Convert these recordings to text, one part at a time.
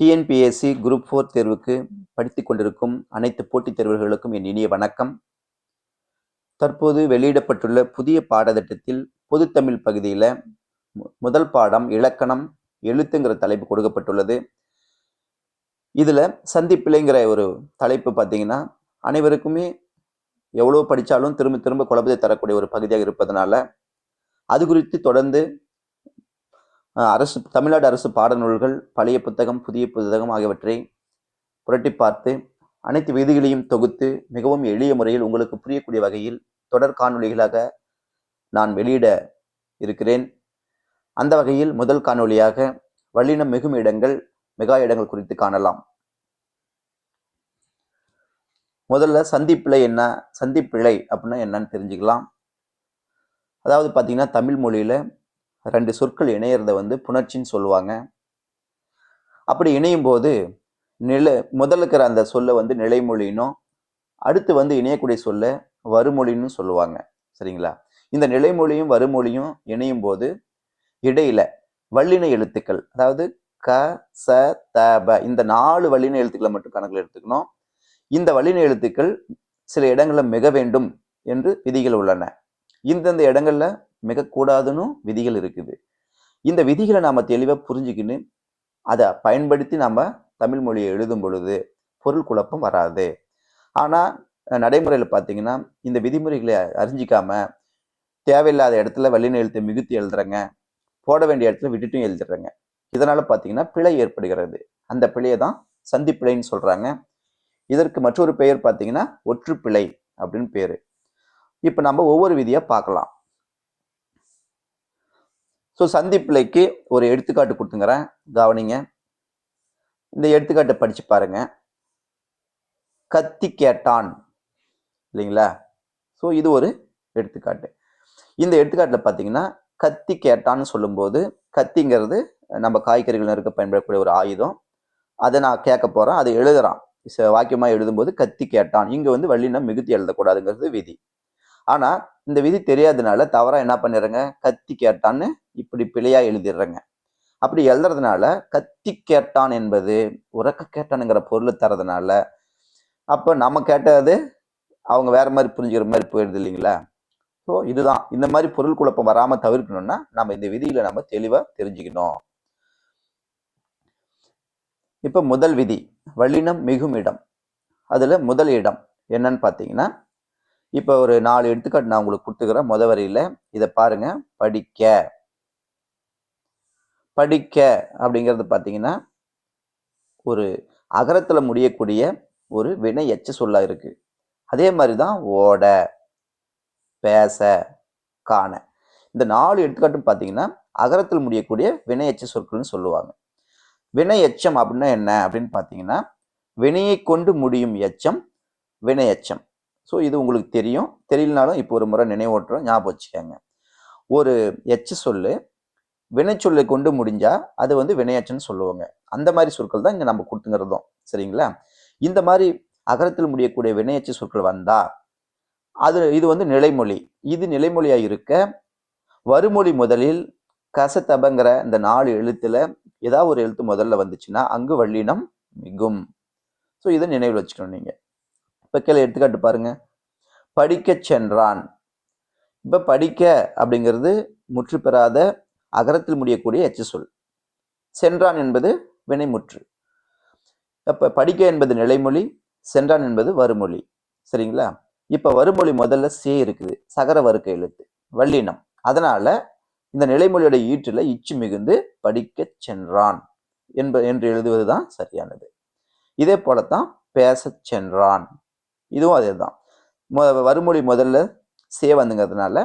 TNPSC group four தேர்வுக்கு படித்து கொண்டிருக்கும் அனைத்து போட்டித் தேர்வர்களுக்கும் என் இனிய வணக்கம். தற்போது வெளியிடப்பட்டுள்ள புதிய பாடத்திட்டத்தில் பொதுத்தமிழ் பகுதியில் முதல் பாடம் இலக்கணம் எழுத்துங்கிற தலைப்பு கொடுக்கப்பட்டுள்ளது. இதில் சந்திப்பிலைங்கிற ஒரு தலைப்பு பார்த்தீங்கன்னா அனைவருக்குமே எவ்வளோ படித்தாலும் திரும்ப திரும்ப குழப்பத்தை தரக்கூடிய ஒரு பகுதியாக இருப்பதனால அது குறித்து தொடர்ந்து அரசு தமிழ்நாடு அரசு பாடநூல்கள் பழைய புத்தகம் புதிய புத்தகம் ஆகியவற்றை புரட்டி பார்த்து அனைத்து விதிகளையும் தொகுத்து மிகவும் எளிய முறையில் உங்களுக்கு புரியக்கூடிய வகையில் தொடர் காணொளிகளாக நான் வெளியிட இருக்கிறேன். அந்த வகையில் முதல் காணொளியாக வல்லினம் மிகும் இடங்கள் மெகா இடங்கள் குறித்து காணலாம். முதல்ல சந்திப்பிழை என்ன சந்திப்பிழை அப்படின்னா என்னன்னு தெரிஞ்சுக்கலாம். அதாவது பார்த்தீங்கன்னா தமிழ் மொழியில ரெண்டு சொற்கள் இணையிறத வந்து புணர்ச்சின்னு சொல்லுவாங்க. அப்படி இணையும் போது நில முதல்ல இருக்கிற அந்த சொல்லை வந்து நிலைமொழினும் அடுத்து வந்து இணையக்கூடிய சொல்ல வருமொழின்னு சொல்லுவாங்க. சரிங்களா? இந்த நிலைமொழியும் வருமொழியும் இணையும் போது இடையில வல்லின எழுத்துக்கள் அதாவது க ச த ப இந்த நாலு வல்லின எழுத்துக்களை மட்டும் கணக்கில் எடுத்துக்கணும். இந்த வல்லின எழுத்துக்கள் சில இடங்களில் மிக வேண்டும் என்று விதிகள் உள்ளன. இந்தந்த இடங்களில் மிகக்கூடாதுன்னு விதிகள் இருக்குது. இந்த விதிகளை நாம் தெளிவாக புரிஞ்சுக்கின்னு அதை பயன்படுத்தி நாம் தமிழ் மொழியை எழுதும் பொழுது பொருள் குழப்பம் வராது. ஆனால் நடைமுறையில் பார்த்தீங்கன்னா இந்த விதிமுறைகளை அறிஞ்சிக்காம தேவையில்லாத இடத்துல வல்லின எழுத்தை மிகுத்தி எழுதுறங்க போட வேண்டிய இடத்துல விட்டுட்டும் எழுதுறாங்க. இதனால் பார்த்தீங்கன்னா பிழை ஏற்படுகிறது. அந்த பிழையை தான் சந்திப்பிழைன்னு சொல்கிறாங்க இதற்கு மற்றொரு பெயர் பார்த்தீங்கன்னா ஒற்றுப்பிழை அப்படின்னு பேர். இப்போ நம்ம ஒவ்வொரு விதியாக பார்க்கலாம் ஸோ சந்திப்பிலைக்கு ஒரு எடுத்துக்காட்டு கொடுத்துங்கிறேன். கவனிங்க. இந்த எடுத்துக்காட்டை படித்து பாருங்க. கத்தி கேட்டான். இல்லைங்களா? ஸோ இது ஒரு எடுத்துக்காட்டு. இந்த எடுத்துக்காட்டில் பார்த்தீங்கன்னா கத்தி கேட்டான்னு சொல்லும்போது கத்திங்கிறது நம்ம காய்கறிகள் நறுக்க பயன்படக்கூடிய ஒரு ஆயுதம். அதை நான் கேட்க போகிறேன் அதை எழுதுறான். ச- வாக்கியமாக எழுதும்போது கத்தி கேட்டான். இங்கே வந்து வள்ளினம் மிகுத்தி எழுதக்கூடாதுங்கிறது விதி. ஆனால் இந்த விதி தெரியாதனால தவறாக என்ன பண்ணிடுறேங்க? கத்தி கேட்டான்னு இப்படி பிழையா எழுதிடுறேங்க. அப்படி எழுதுறதுனால கத்தி கேட்டான் என்பது உறக்க கேட்டானுங்கிற பொருளை தரதுனால அப்போ நம்ம கேட்டது அவங்க வேற மாதிரி புரிஞ்சுக்கிற மாதிரி போயிடுது இல்லைங்களா? ஸோ இதுதான். இந்த மாதிரி பொருள் குழப்பம் வராமல் தவிர்க்கணும்னா நம்ம இந்த விதியில நம்ம தெளிவாக தெரிஞ்சுக்கணும். இப்போ முதல் விதி வல்லினம் மிகும் இடம். அதில் முதல் இடம் என்னன்னு பார்த்தீங்கன்னா இப்போ ஒரு நாலு எடுத்துக்காட்டு நான் உங்களுக்கு கொடுத்துக்கிறேன். முத வரியில இதை பாருங்கள் படிக்க. படிக்க அப்படிங்கிறது பார்த்தீங்கன்னா ஒரு அகரத்தில் முடியக்கூடிய ஒரு வினை எச்ச சொல்லா இருக்குது அதே மாதிரி தான் ஓட பேச காண. இந்த நாலு எடுத்துக்காட்டும் பார்த்தீங்கன்னா அகரத்தில் முடியக்கூடிய வினை எச்ச சொற்கள்னு சொல்லுவாங்க. வினை எச்சம் அப்படின்னா என்ன அப்படின்னு பார்த்தீங்கன்னா வினையை கொண்டு முடியும் எச்சம் வினை எச்சம். ஸோ இது உங்களுக்கு தெரியும். தெரியலனாலும் இப்போ ஒரு முறை நினைவூட்டுறோம். ஞாபகம் வச்சுக்கோங்க. ஒரு எச்ச சொல்லு வினைச்சொல்லை கொண்டு முடிஞ்சா அது வந்து வினையாச்சன்னு சொல்லுவாங்க. அந்த மாதிரி சொற்கள் தான் இங்கே நம்ம கொடுத்துங்கிறதும். சரிங்களா? இந்த மாதிரி அகரத்தில் முடியக்கூடிய வினையச்ச சொற்கள் வந்தா அது இது வந்து நிலைமொழி. இது நிலைமொழியாக இருக்க வருமொழி முதலில் கசத்தபங்கிற இந்த நாலு எழுத்துல ஏதாவது ஒரு எழுத்து முதல்ல வந்துச்சுன்னா அங்கு வள்ளினம் மிகும். ஸோ இதை நினைவில் வச்சுக்கணும் நீங்க. இப்போ கீழே எடுத்துக்காட்டு பாருங்க. படிக்கச் சென்றான். இப்போ படிக்க அப்படிங்கிறது முற்று பெறாத அகரத்தில் முடியக்கூடிய எச்ச சொல். சென்றான் என்பது வினைமுற்று. அப்போ படிக்க என்பது நிலைமொழி சென்றான் என்பது வருமொழி. சரிங்களா? இப்போ வருமொழி முதல்ல சே இருக்குது சகர வறுக்க எழுத்து வல்லினம். அதனால இந்த நிலைமொழியோட ஈற்றில் இச்சு மிகுந்து படிக்கச் சென்றான் என்ப என்று எழுதுவது தான் சரியானது. இதே போலத்தான் பேச சென்றான். இதுவும் அதே தான் வருமொழி முதல்ல சே வந்துங்கிறதுனால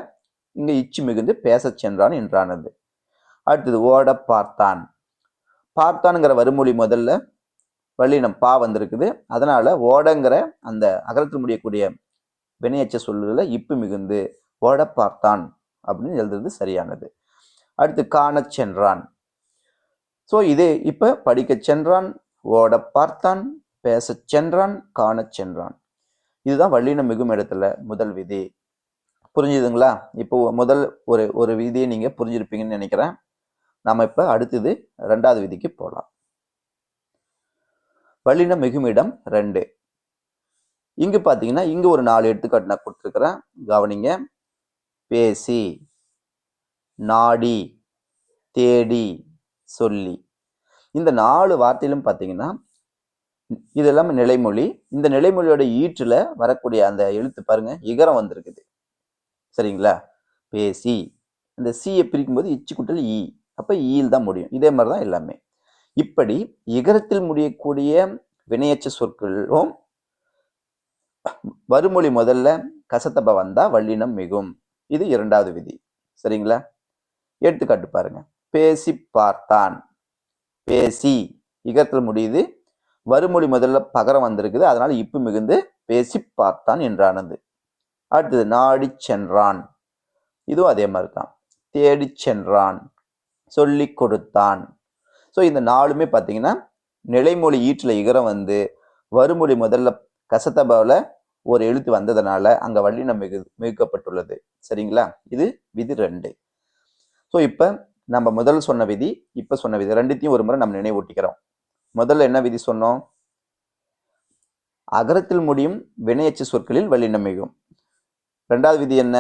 இங்கே இச்சு மிகுந்து பேசச் சென்றான் என்றானது. அடுத்தது ஓட பார்த்தான் பார்த்தான்ங்கிற வருமொழி முதல்ல வள்ளினம் பா வந்திருக்குது. அதனால ஓடங்கிற அந்த அகரத்தில் முடியக்கூடிய வினையச்ச சொல்லுல இப்பு மிகுந்து ஓட பார்த்தான் அப்படின்னு எழுதுறது சரியானது. அடுத்து காண சென்றான். ஸோ இது இப்ப படிக்கச் சென்றான் ஓட பார்த்தான் பேச சென்றான் காண சென்றான். இதுதான் வள்ளினம் மிகும் இடத்துல முதல் விதி. புரிஞ்சுதுங்களா? இப்போ முதல் ஒரு ஒரு விதியை நீங்க புரிஞ்சிருப்பீங்கன்னு நினைக்கிறேன். நாம் இப்போ அடுத்தது ரெண்டாவது விதிக்கு போகலாம் வல்லின மிகுமிடம் ரெண்டு. இங்கு பார்த்தீங்கன்னா இங்கு ஒரு நாலு எடுத்துக்காட்டு நான் கொடுத்துருக்குறேன். கவனிங்க. பேசி நாடி தேடி சொல்லி. இந்த நாலு வார்த்தையிலும் பார்த்தீங்கன்னா இது எல்லாமே நிலைமொழி. இந்த நிலைமொழியோட ஈற்றில் வரக்கூடிய அந்த எழுத்து பாருங்க இகரம் வந்திருக்குது. சரிங்களா? பேசி. அந்த சியை பிரிக்கும்போது இச்சு குட்டல் ஈ அப்போ ஈல் தான் முடியும். இதே மாதிரி தான் எல்லாமே. இப்படி இகரத்தில் முடியக்கூடிய வினையச்ச சொற்களும் வருமொழி முதல்ல கசத்தப்ப வந்தா வல்லினம் மிகும். இது இரண்டாவது விதி. சரிங்களா? எடுத்துக்காட்டு பாருங்க. பேசி பார்த்தான். பேசி. இகரத்தில் முடியுது. வருமொழி முதல்ல பகரம் வந்திருக்குது. அதனால இப்பு மிகுந்து பேசி பார்த்தான் என்றானது. அடுத்தது நாடி சென்றான். இதுவும் அதே மாதிரி தான் தேடி சென்றான். சொல்லி கொடுத்தான். ஸோ இந்த நாலுமே பார்த்தீங்கன்னா நிலைமொழி ஈற்றில் இகரம் வந்து வருமொழி முதல்ல கசத்தபாவில் ஒரு எழுத்து வந்ததுனால அங்கே வல்லினம் மிகு மிகுக்கப்பட்டுள்ளது. சரிங்களா? இது விதி ரெண்டு. ஸோ இப்போ நம்ம முதல் சொன்ன விதி இப்போ சொன்ன விதி ரெண்டுத்தையும் ஒரு முறை நம்ம நினைவூட்டிக்கிறோம். முதல்ல என்ன விதி சொன்னோம்? அகரத்தில் முடியும் வினையச்சு சொற்களில் வல்லினம் மிகும். ரெண்டாவது விதி என்ன?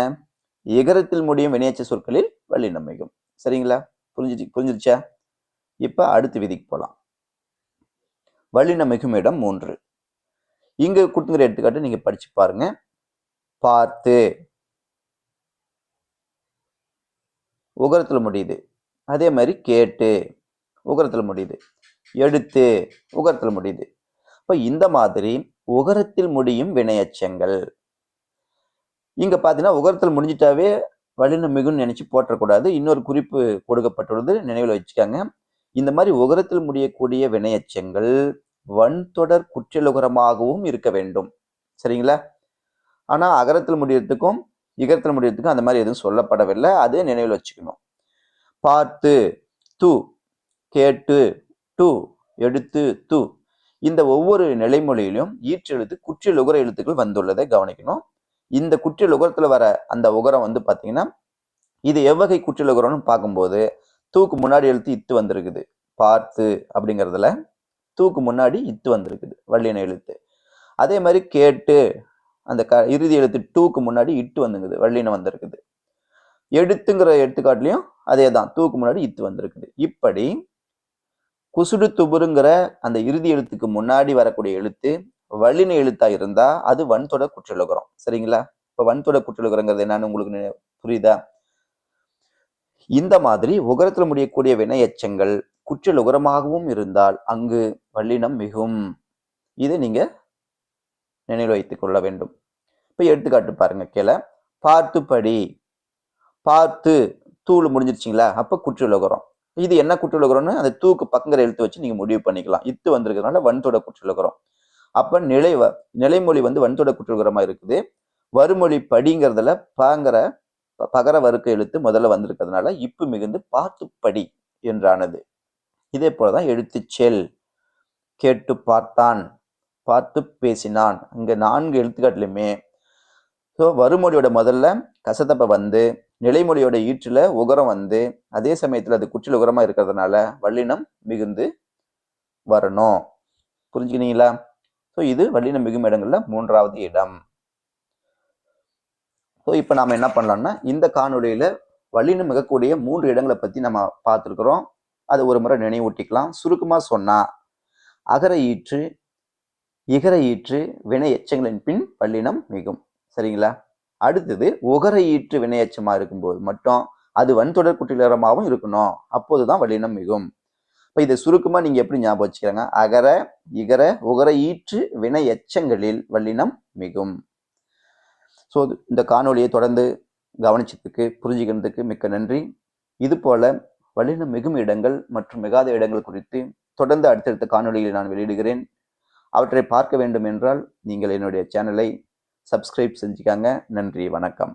எகரத்தில் முடியும் வினையச்சு சொற்களில் வல்லினம் மிகும். சரிங்களா? புரிஞ்சிச்சு புரிஞ்சிருச்சா? இப்போ அடுத்த விதிக்கு போகலாம் வல்லின மிகும் இடம் மூன்று. இங்கே கொடுத்துங்கிற எடுத்துக்காட்டு நீங்கள் படிச்சு பாருங்க. பார்த்து. உகரத்தில் முடியுது. அதே மாதிரி கேட்டு. உகரத்தில் முடியுது. எடுத்து. உகரத்தில் முடியுது. இப்போ இந்த மாதிரி உகரத்தில் முடியும் வினையச்சங்கள். இங்கே பார்த்தீங்கன்னா உகரத்தில் முடிஞ்சிட்டாவே வல்லின மிகுன்னு நினைச்சு போற்றக்கூடாது. இன்னொரு குறிப்பு கொடுக்கப்பட்டுள்ளது நினைவில் வச்சுக்காங்க. இந்த மாதிரி உகரத்தில் முடியக்கூடிய வினையச்சங்கள் வன்தொடர் குற்றலுகரமாகவும் இருக்க வேண்டும். சரிங்களா? ஆனால் அகரத்தில் முடியறதுக்கும் இகரத்தில் முடியறதுக்கும் அந்த மாதிரி எதுவும் சொல்லப்படவில்லை. அது நினைவில் வச்சுக்கணும். பார்த்து து கேட்டு டு எடுத்து து. இந்த ஒவ்வொரு நிலைமொழியிலும் ஈற்றெழுத்து குற்றலுகர எழுத்துக்கள் வந்துள்ளதை கவனிக்கணும். இந்த குற்றியல் உகரத்தில் வர அந்த உகரம் வந்து பார்த்தீங்கன்னா இது எவ்வகை குற்றியல் உகரம்னு பார்க்கும்போது தூக்கு முன்னாடி எழுத்து இத்து வந்திருக்குது. பார்த்து அப்படிங்கிறதுல தூக்கு முன்னாடி இத்து வந்திருக்குது வள்ளின எழுத்து. அதே மாதிரி கேட்டு அந்த க இறுதி எழுத்து டூக்கு முன்னாடி இட்டு வந்துங்குது வள்ளினம் வந்திருக்குது. எடுத்துங்கிற எடுத்துக்காட்டுலையும் அதே தான் தூக்கு முன்னாடி இத்து வந்திருக்குது. இப்படி குசுடு துபுருங்கிற அந்த இறுதி எழுத்துக்கு முன்னாடி வரக்கூடிய எழுத்து வல்லின எழுத்தா இருந்தா அது வன்தொட குற்றலுகரம். சரிங்களா? இப்ப வன்தொட குற்றலுகரங்கிறது என்னன்னு உங்களுக்கு புரியுதா? இந்த மாதிரி உகரத்தில் முடியக்கூடிய வினையச்சங்கள் குற்றலுகரமாகவும் இருந்தால் அங்கு வல்லினம் மிகும். இதை நீங்க நினைவில் வைத்துக் கொள்ள வேண்டும். இப்ப எடுத்துக்காட்டு பாருங்க கீழே பார்த்து படி. பார்த்து தூள் முடிஞ்சிருச்சிங்களா? அப்ப குற்றலுகரம். இது என்ன குற்றலுகரம்னு அந்த தூக்கு பக்கங்கிற எழுத்து வச்சு நீங்க முடிவு பண்ணிக்கலாம். இத்து வந்திருக்கிறதுனால வன்தொட குற்றலுகரம். அப்ப நிலை வ- நிலைமொழி வந்து வன்தொட குற்றலுகரமா இருக்குது. வறுமொழி படிங்கிறதுல பாங்கிற ப- பகர வறுக்க எழுத்து முதல்ல வந்திருக்கிறதுனால இப்பு மிகுந்து பார்த்து படி என்றானது. இதே போலதான் எழுத்து செல் கேட்டு பார்த்தான் பார்த்து பேசினான். இங்க நான்கு எழுத்துக்காட்டிலுமே. ஸோ வறுமொழியோட முதல்ல கசதப்ப வந்து நிலைமொழியோட ஈற்றுல உகரம் வந்து அதே சமயத்துல அது குற்றில் உகரமா இருக்கிறதுனால வல்லினம் மிகுந்து வரணும். புரிஞ்சுக்கினீங்களா? ஸோ இது வல்லினம் மிகும் இடங்களில் மூன்றாவது இடம். ஸோ இப்போ நாம் என்ன பண்ணலாம்னா இந்த காணொலியில் வல்லினம் மிகக்கூடிய மூன்று இடங்களை பற்றி நம்ம பார்த்துருக்குறோம். அது ஒரு முறை நினைவூட்டிக்கலாம். சுருக்கமாக சொன்னா அகர ஈற்று இகர ஈற்று வினை எச்சங்களின் பின் வல்லினம் மிகும். சரிங்களா? அடுத்தது உகர ஈற்று வினையச்சமாக இருக்கும்போது மட்டும் அது வன்தொடர் குற்றிலரமாகவும் இருக்கணும். அப்போது தான் வல்லினம் மிகும். இப்போ இதை சுருக்கமாக நீங்கள் எப்படி ஞாபகம் வச்சுக்கிறாங்க அகர இகர உகர ஈற்று வினை எச்சங்களில் வல்லினம் மிகும். ஸோ இந்த காணொளியை தொடர்ந்து கவனிச்சதுக்கு புரிஞ்சுக்கிறதுக்கு மிக்க நன்றி. இது போல வல்லினம் மிகும் இடங்கள் மற்றும் மிகாத இடங்கள் குறித்து தொடர்ந்து அடுத்தடுத்த காணொளியில் நான் வெளியிடுகிறேன். அவற்றை பார்க்க வேண்டும் என்றால் நீங்கள் என்னுடைய சேனலை சப்ஸ்கிரைப் செஞ்சுக்காங்க. நன்றி வணக்கம்.